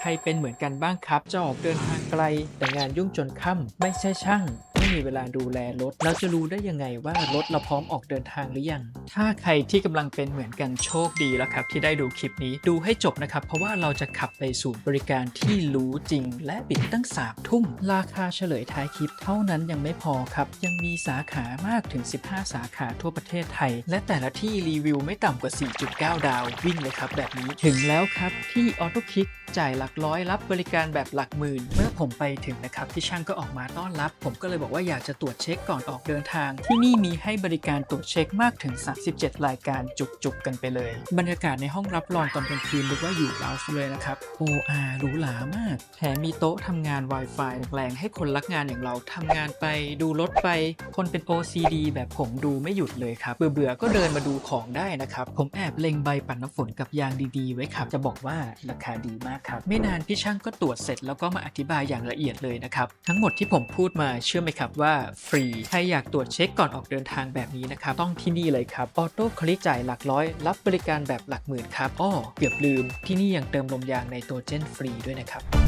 ใครเป็นเหมือนกันบ้างครับจะออกเดินทางไกล แต่งานยุ่งจนค่ำไม่ใช่ช่าง ม่มีเวลาดูแลรถ เราจะรู้ได้ยังไงว่ารถเราพร้อมออกเดินทางหรือยัง ถ้าใครที่กำลังเป็นเหมือนกันโชคดีแล้วครับ ที่ได้ดูคลิปนี้ดูให้จบนะครับ เพราะว่าเราจะขับไปสู่บริการที่รู้จริง และปิดตั้งสามทุ่ม ราคาเฉลยท้ายคลิป เท่านั้นยังไม่พอครับ ยังมีสาขามากถึง 15 สาขาทั่วประเทศไทย และแต่ละที่รีวิวไม่ต่ำกว่า 4.9 ดาว วิ่งเลยครับแบบนี้ถึงแล้วครับที่ออโต้คิกจ่ายหลักร้อยรับบริการแบบหลักหมื่น เมื่อผมไปถึงนะครับที่ช่างก็ออกมาต้อนรับ ผมก็เลยบอกว่าาอยากจะตรวจเช็คก่อนออกเดินทาง ที่นี่มีให้บริการตรวจเช็คมากถึง 37 รายการจุกๆกันไปเลย บรรยากาศในห้องรับรองตอนกลางคืนนึกว่าอยู่ลาวเลยนะครับโออาหรูหรามาก แถมมีโต๊ะทำงาน Wi-Fi แรงๆให้คนรักงานอย่างเราทำงานไปดูรถไป คนเป็น OCD แบบผมดูไม่หยุดเลยครับ เบื่อๆก็เดินมาดูของได้นะครับ ผมแอบเล็งใบปัดน้ำฝนกับยางดีๆ ไว้ครับ จะบอกว่าราคาดีมากครับ ไม่นานพี่ช่างก็ตรวจเสร็จแล้วก็มาอธิบายอย่างละเอียดเลยนะครับ ทั้งหมดที่ผมพูดมาเชื่อไหมครับบว่าฟรี ใครอยากตรวจเช็คก่อนออกเดินทางแบบนี้นะครับ ต้องที่นี่เลยครับ ออโต้คลิกจ่ายหลักร้อย รับบริการแบบหลักหมื่นครับอ้อเกือบลืม ที่นี่ยังเติมลมยางในตัวเจนฟรีด้วยนะครับ